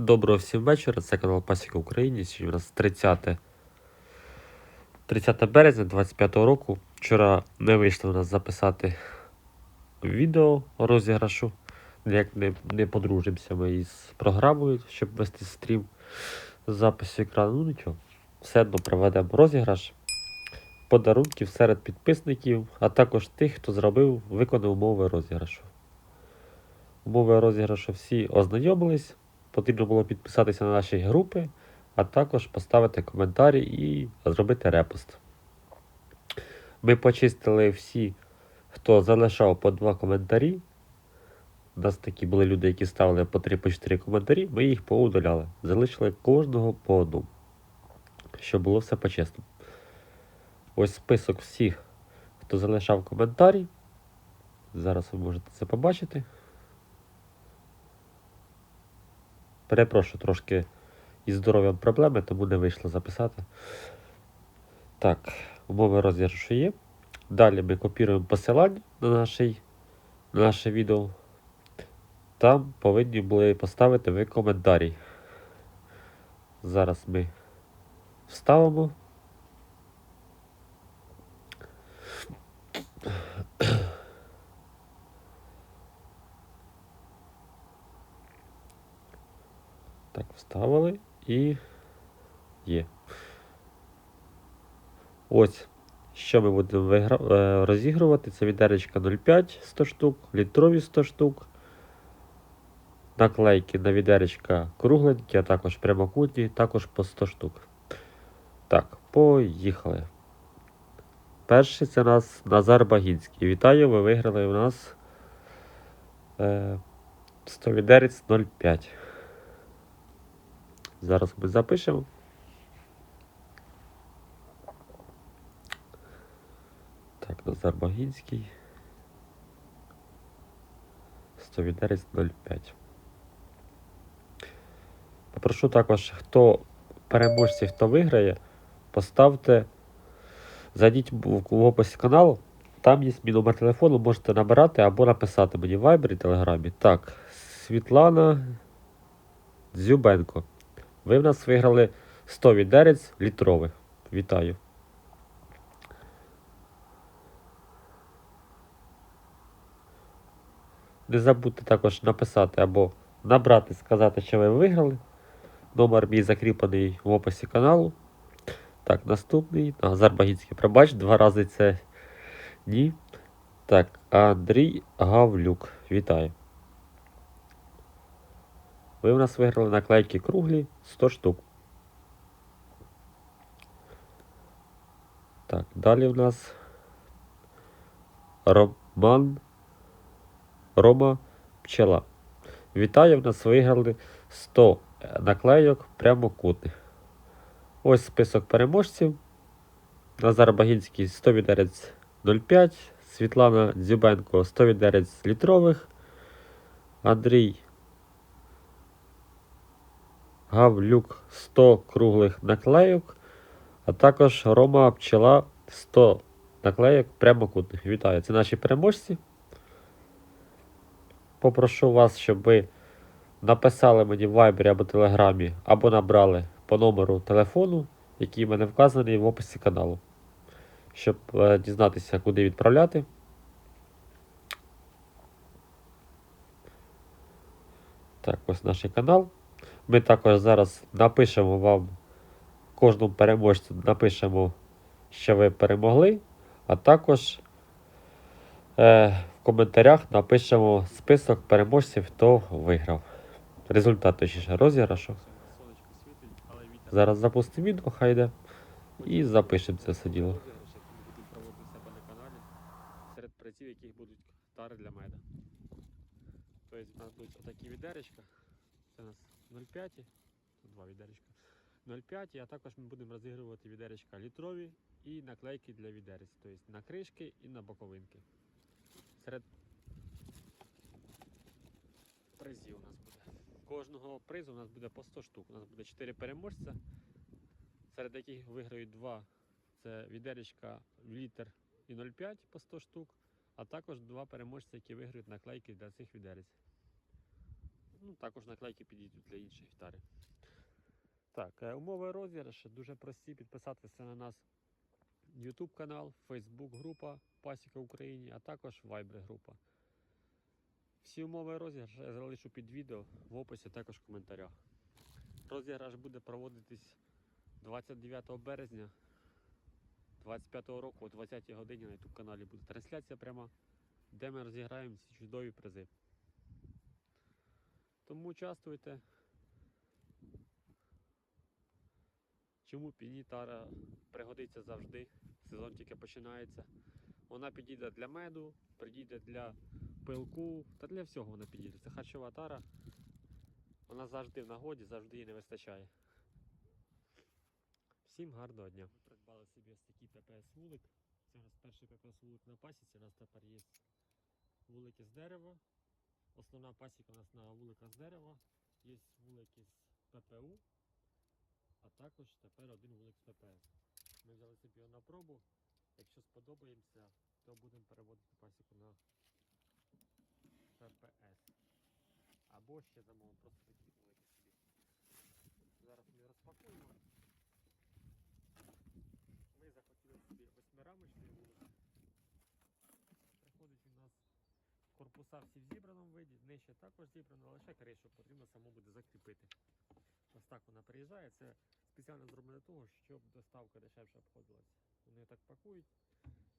Доброго всім вечора, це канал Пасіка Україні. Сьогодні у нас 30, 30 березня 25 року. Вчора не вийшло у нас записати відео розіграшу. Ніяк не, не подружимося ми із програмою, щоб вести стрім запису екрану. Ну нічого. Все одно проведемо розіграш подарунків серед підписників, а також тих, хто зробив, виконав умови розіграшу. Умови розіграшу всі ознайомились. Потрібно було підписатися на наші групи, а також поставити коментарі і зробити репост. Ми почистили всі, хто залишав по два коментарі. У нас такі були люди, які ставили по 3-4 коментарі, ми їх поудаляли. Залишили кожного по одному. Щоб було все по-чесному. Ось список всіх, хто залишав коментарі. Зараз ви можете це побачити. Перепрошую, трошки із здоров'ям проблеми, тому не вийшло записати. Так, умови розіграшу є. Далі ми копіруємо посилання на, нашій, на наше відео. Там повинні були поставити ви коментарі. Зараз ми вставимо. Так, вставили і є. Ось, що ми будемо е, розігрувати. Це відеречка 0,5 100 штук, літрові 100 штук. Наклейки на відеречка кругленькі, а також прямокутні, також по 100 штук. Так, поїхали. Перший це нас Назар Багінський. Вітаю, ви виграли у нас е, 100 відерець 0,5. Зараз ми запишемо. Так, Назар Багінський. 100 відерець 0,5. Попрошу також, хто переможці, хто виграє, поставте, зайдіть в в описі каналу. Там є мій номер телефону, можете набирати або написати мені в Viber і Телеграмі. Так, Світлана Дзюбенко. Ви в нас виграли 100 відерець літрових. Вітаю. Не забудьте також написати або набрати, сказати, що ви виграли. Номер мій закріплений в описі каналу. Так, наступний. Назар пробач, два рази це ні. Так, Андрій Гавлюк. Вітаю. Ви в нас виграли наклейки круглі 100 штук. Так, далі в нас Роман Рома Пчела. Вітаю, в нас виграли 100 наклейок прямокутних. Ось список переможців. Назар Багінський 100 відерець 0,5, Світлана Дзюбенко 100 відерець літрових, Андрій Гавлюк 100 круглих наклейок, а також Рома Пчела 100 наклейок прямокутних. Вітаю! Це наші переможці. Попрошу вас, щоб ви написали мені в Viber або Телеграмі, або набрали по номеру телефону, який в мене вказаний в описі каналу, щоб е, дізнатися, куди відправляти. Так, ось наш канал. Ми також зараз напишемо вам кожному переможцю напишемо, що ви перемогли, а також е, в коментарях напишемо список переможців, хто виграв. Результат точніше розіграшу. Зараз запустимо відео, хай йде. І запишемо це все діло. Серед праців, яких будуть тари для меда. Тобто у нас будуть отакі відеречка. Це нас 0,5, тут два відеречка. 0,5, а також ми будемо розігрувати відеречка літрові і наклейки для відерець. Тобто на кришки і на боковинки. Серед призів у нас буде. Кожного призу у нас буде по 100 штук. У нас буде 4 переможця, серед яких виграють два це відеречка літр і 0,5 по 100 штук, а також два переможці, які виграють наклейки для цих відерець. Ну, також наклейки підійдуть для іншої гітари. Так, е, умови розіграшу дуже прості. Підписатися на нас YouTube канал, Facebook група Пасіка Україні, а також Viber група. Всі умови розіграшу я залишу під відео в описі, також в коментарях. Розіграш буде проводитись 29 березня 25 року о 20 годині на YouTube каналі буде трансляція пряма, де ми розіграємо ці чудові призи. Тому участвуйте. Чому пінітара пригодиться завжди. Сезон тільки починається. Вона підійде для меду, підійде для пилку та для всього вона підійде. Це харчова тара. Вона завжди в нагоді, завжди їй не вистачає. Всім гарного дня. Ми придбали собі ось такий ППС вулик. Це у нас перший ППС вулик на пасіці. У нас тепер є вулики з дерева. Основна пасіка у нас на вуликах з дерева. Є вулики з ППУ, а також тепер один вулик з ППС. Ми взяли собі його на пробу. Якщо сподобаємося, то будемо переводити пасіку на ППС. Або ще замовимо просто такі вулики собі. Зараз ми розпакуємо. Ми захотіли собі восьмирамочний вулик. Приходить він у нас корпуса всі в зібраному виді, нижче також зібрано, лише кришу потрібно само буде закріпити. Ось так вона приїжджає. Це спеціально зроблено для того, щоб доставка дешевше обходилася. Вони так пакують.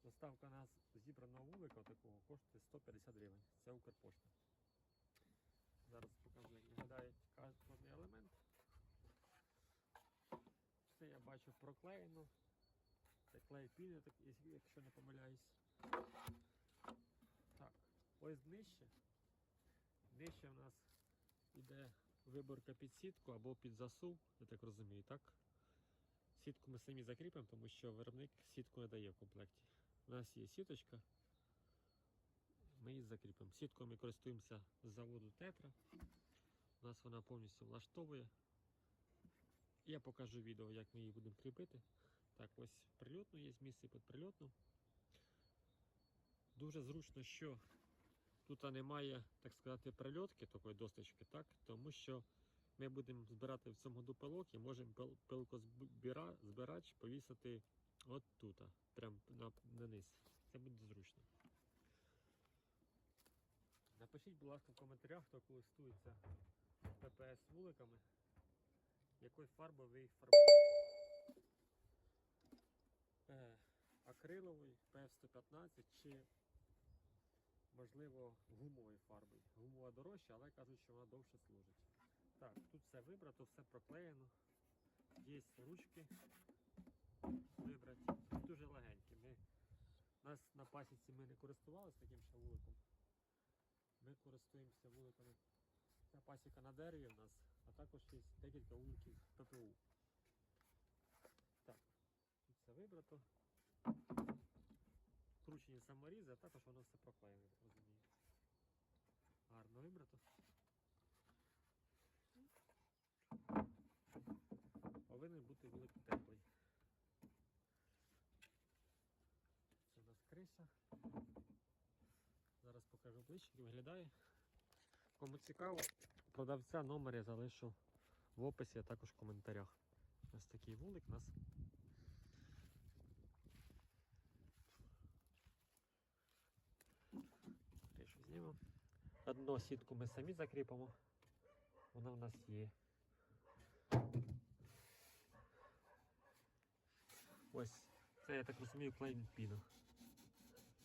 Доставка нас зібраного вулика такого коштує 150 гривень. Це Укрпошта. Зараз покажу, як виглядає кожний елемент. Все я бачу проклеєно. Це клей пільний, якщо не помиляюсь. Ось нижче. Нижче в нас йде виборка під сітку або під засув, я так розумію, так? Сітку ми самі закріпимо, тому що виробник сітку не дає в комплекті. У нас є сіточка, ми її закріпимо. Сіткою ми користуємося з заводу Тетра. У нас вона повністю влаштовує. Я покажу відео, як ми її будемо кріпити. Так, ось прильотну є місце під прильотну. Дуже зручно, що тут немає, так сказати, прильотки такої досточки, так? тому що ми будемо збирати в цьому году пилок і можемо пил- пилкозбирач повісити от тут, прямо на, на низ. Це буде зручно. Напишіть, будь ласка, в коментарях, хто користується ППС вуликами, якою фарбою ви їх фарбуєте. Е, акриловий PF115 чи можливо гумовою фарбою. Гумова дорожча, але кажуть, що вона довше служить. Так, тут все вибрато, все проклеєно. Є ручки вибраті. Дуже легенькі. Ми, нас на пасіці ми не користувалися таким ще вуликом. Ми користуємося вуликами. Ця пасіка на дереві у нас, а також є декілька вуликів ППУ. Так, тут все вибрато. Кручені саморізи, а також воно все проклеєно, я розумію. Гарно вибрато. Повинен бути вулик теплий. Це у нас криша. Зараз покажу ближче, як виглядає. Кому цікаво, продавця номер я залишу в описі, а також в коментарях. Ось такий вулик у нас. Знімемо. Одну сітку ми самі закріпимо. Вона в нас є. Ось, це я так розумію клейм піна.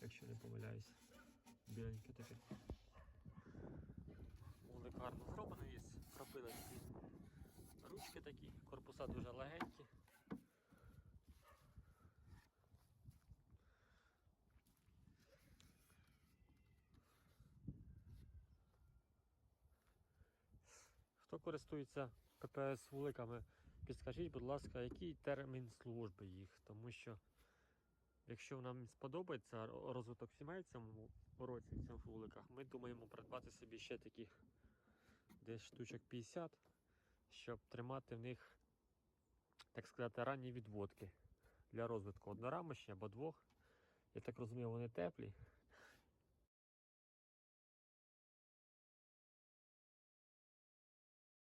Якщо не помиляюсь. Біленьке таке. Вулик гарно зроблений, є такі ручки такі, корпуса дуже легенькі. Хто користується ППС вуликами, підскажіть, будь ласка, який термін служби їх, тому що якщо нам сподобається розвиток сімей в цьому році в цьому вуликах, ми думаємо придбати собі ще таких десь штучок 50, щоб тримати в них, так сказати, ранні відводки для розвитку однорамочні або двох. Я так розумію, вони теплі.